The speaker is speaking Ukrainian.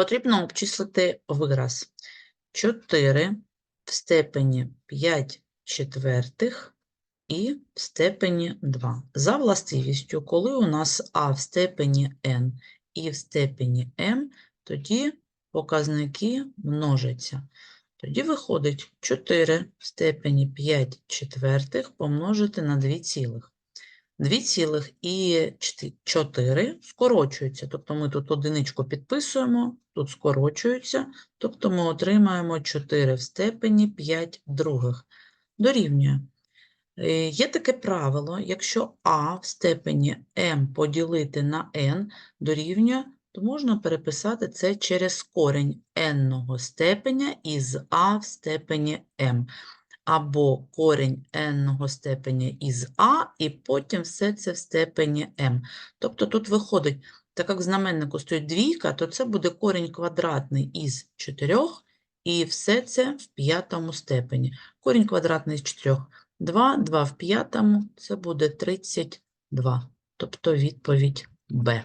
Потрібно обчислити вираз. 4 в степені 5 четвертих і в степені 2. За властивістю, коли у нас а в степені n і в степені m, тоді показники множаться. Тоді виходить 4 в степені 5 четвертих помножити на 2 цілих. 2 цілих і 4 скорочуються, тобто ми тут одиничку підписуємо, тут скорочуються, тобто ми отримаємо 4 в степені 5 других. Дорівнює. Е, Є таке правило, якщо а в степені m поділити на n дорівнює, то можна переписати це через корінь n степеня із а в степені m, або корінь n степеня із а, і потім все це в степені m. Тобто тут виходить, так як в знаменнику стоїть двійка, то це буде корінь квадратний із 4, і все це в п'ятому степені. Корінь квадратний з 4 – 2, 2 в п'ятому – це буде 32. Тобто відповідь Б.